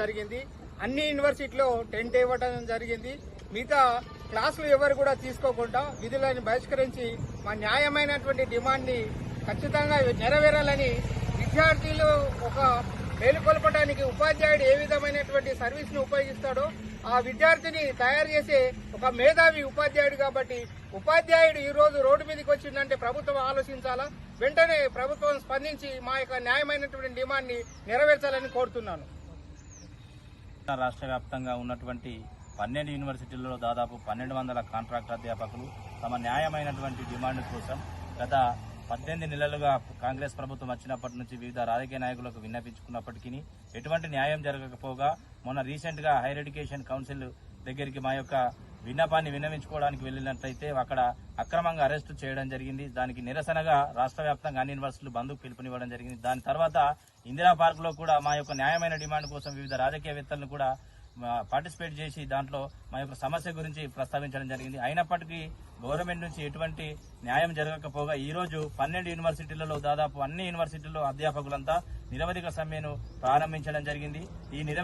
జరిగింది. అన్ని యూనివర్సిటీలో టెంట్ ఇవ్వడం జరిగింది. మిగతా క్లాసులు ఎవరు కూడా తీసుకోకుండా విధులను బహిష్కరించి మా న్యాయమైనటువంటి డిమాండ్ని ఖచ్చితంగా నెరవేరాలని విద్యార్థులు ఒక మేలుకొల్పడానికి ఉపాధ్యాయుడు ఏ విధమైనటువంటి సర్వీస్ను ఉపయోగిస్తాడో ఆ విద్యార్థిని తయారు చేసే ఒక మేధావి ఉపాధ్యాయుడు కాబట్టి ఉపాధ్యాయుడు ఈ రోజు రోడ్డు మీదకి వచ్చిందంటే ప్రభుత్వం ఆలోచించాలా? వెంటనే ప్రభుత్వం స్పందించి మా యొక్క న్యాయమైనటువంటి డిమాండ్ని నెరవేర్చాలని కోరుతున్నాను. రాష్ట్ర వ్యాప్తంగా ఉన్నటువంటి పన్నెండు యూనివర్సిటీల్లో దాదాపు పన్నెండు వందల కాంట్రాక్ట్ అధ్యాపకులు తమ న్యాయమైనటువంటి డిమాండ్ కోసం గత పద్దెనిమిది నెలలుగా కాంగ్రెస్ ప్రభుత్వం వచ్చినప్పటి నుంచి వివిధ రాజకీయ నాయకులకు విన్నపించుకున్నప్పటికీ ఎటువంటి న్యాయం జరగకపోగా మొన్న రీసెంట్గా హైయర్ ఎడ్యుకేషన్ కౌన్సిల్ దగ్గరికి మా యొక్క విన్నపాన్ని విన్నవించుకోవడానికి వెళ్ళినట్లయితే అక్కడ అక్రమంగా అరెస్టు చేయడం జరిగింది. దానికి నిరసనగా రాష్ట్ర వ్యాప్తంగా అన్ని యూనివర్సిటీలు బంధుకు పిలుపునివ్వడం జరిగింది. దాని తర్వాత ఇందిరా పార్క్లో కూడా మా యొక్క న్యాయమైన డిమాండ్ కోసం వివిధ రాజకీయవేత్తలను కూడా పార్టిసిపేట్ చేసి దాంట్లో మా యొక్క సమస్య గురించి ప్రస్తావించడం జరిగింది. అయినప్పటికీ గవర్నమెంట్ నుంచి ఎటువంటి న్యాయం జరగకపోగా ఈ రోజు పన్నెండు యూనివర్సిటీలలో దాదాపు అన్ని యూనివర్సిటీల్లో అధ్యాపకులంతా నిరవధిక సమ్మెను ప్రారంభించడం జరిగింది. ఈ నిరవ